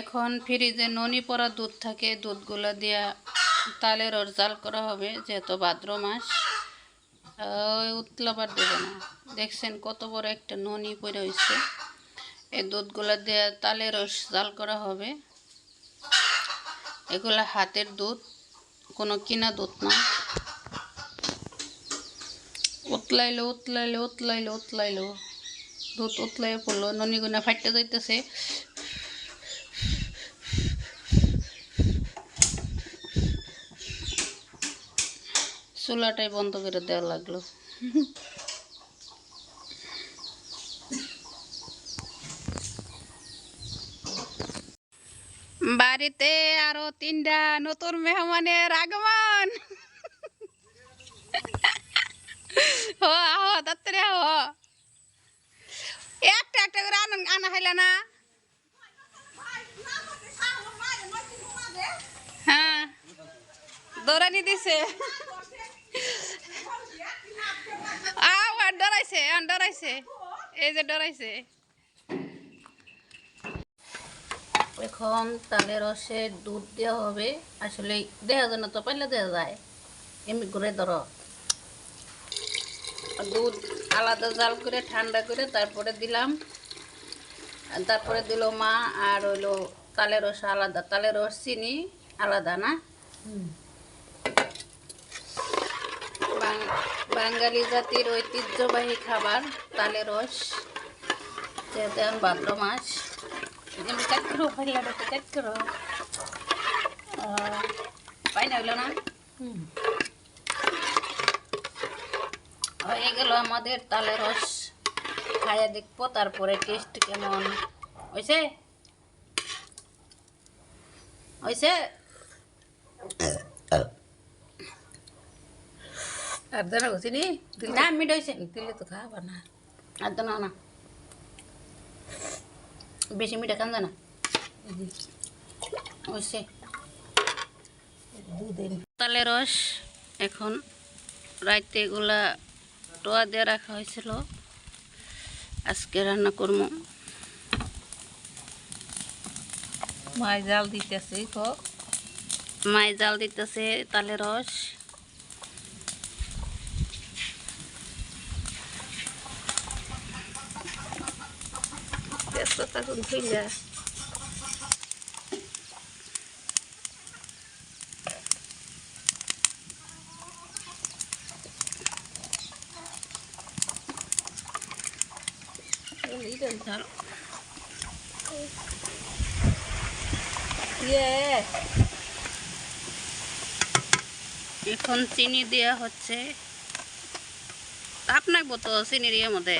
এখন ফ্রিজে ননি পড়া দুধ থাকে, দুধগুলো দিয়া তালের রস জাল করা হবে, যেহেতু ভাদ্র মাস। ওই উতলাবার দেবে না। দেখছেন কত বড় একটা ননি পড়ে হয়েছে। এই দুধগুলো দিয়ে তালের রস জাল করা হবে। এগুলো হাতের দুধ, কোনো কিনা দুধ না। উতলাইলো উতলাইলো উতলাইলো উতলাইলো। দুধ উতলাই পড়ল, ননিগুনা ফাটতে যাইতেছে। চুলাটাই বন্ধ করে দেওয়া লাগল। বাড়িতে আরও তিনটা নতুন মেহমানের আগমন। হ আহ তাড়াতাড়ি আহ একটা একটা করে আনা খাইলা না। হ্যাঁ দৌড়ানি দিছে আও আর আর ডরাইছে। এই যে ডরাইছে। এখন তালের রসে দুধ দেওয়া হবে। আসলে দেখা যায় না তো পাইলে দেওয়া যায়। এমনি করে ধরো। দুধ আলাদা জাল করে ঠান্ডা করে তারপরে দিলাম। তারপরে দিল মা আর হইল তালের রস আলাদা। তালের রস চিনি আলাদা না? বাঙালি জাতির ঐতিহ্যবাহী খাবার তালের রস যেহেতু এখন ভাদ্র মাস কাট করো আহ, পাই না হইল না? হয়ে গেল আমাদের তালের রস। খাইয়া দেখব তারপরে টেস্ট কেমন। হয়েছে হয়েছে আর দানা গেছি নি না মিট হয়েছে দিলে তো খাবা না। আর না বেশি মিঠা কান না হয়েছে তালে রস এখন রাইতে এগুলা টোয়া দিয়ে রাখা হয়েছিল আজকে রান্না করব মায় জাল দিতেছে মাই জাল দিতেছে তালে রস। এখন চিনি দেওয়া হচ্ছে। আপনাকে তো চিনির ইয়ে মধ্যে।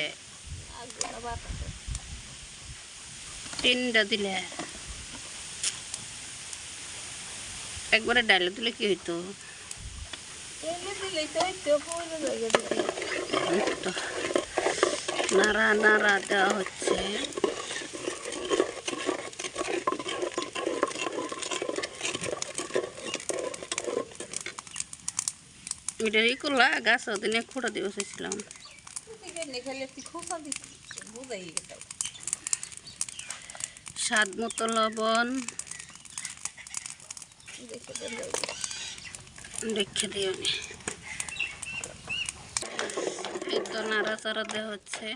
তিনটা দিলে। একবারে ডাইলে দিলে কি হইতো? নাড়া নাড়া দেওয়া হচ্ছে। এটা ই করলা গাছ দিনে খুঁড়া দিয়ে বসেছিলাম খুব বুঝাই গেছে। স্বাদ মতো লবণ। রেখে দিও। এই তো নাড়াচাড়া দেওয়া হচ্ছে।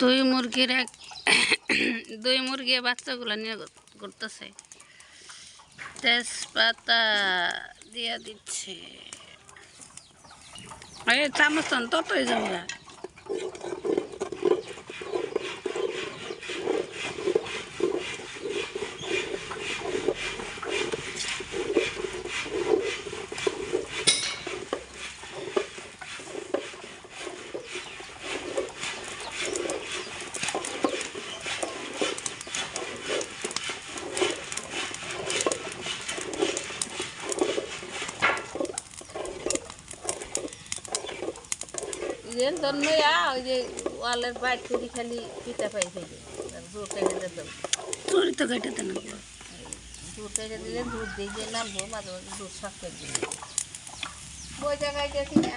দুই মুরগির এক, দুই মুরগি বাচ্চাগুলো নিয়ে করতেছে। তেজপাতা দিয়ে দিচ্ছে। এই চামচ তো ততই যাবে এর জন্যই ওই যে ওয়ালের বাইট করে খালি পিতা পাই খাইলে জোর কেটে দিত চুরি তো কেটে দেন জোর কেটে দিলে দুধ দিয়ে গিয়ে নামবো মাঝে মাঝে দুধ সাফ করে দিলে বই জায়গায় গেছি না।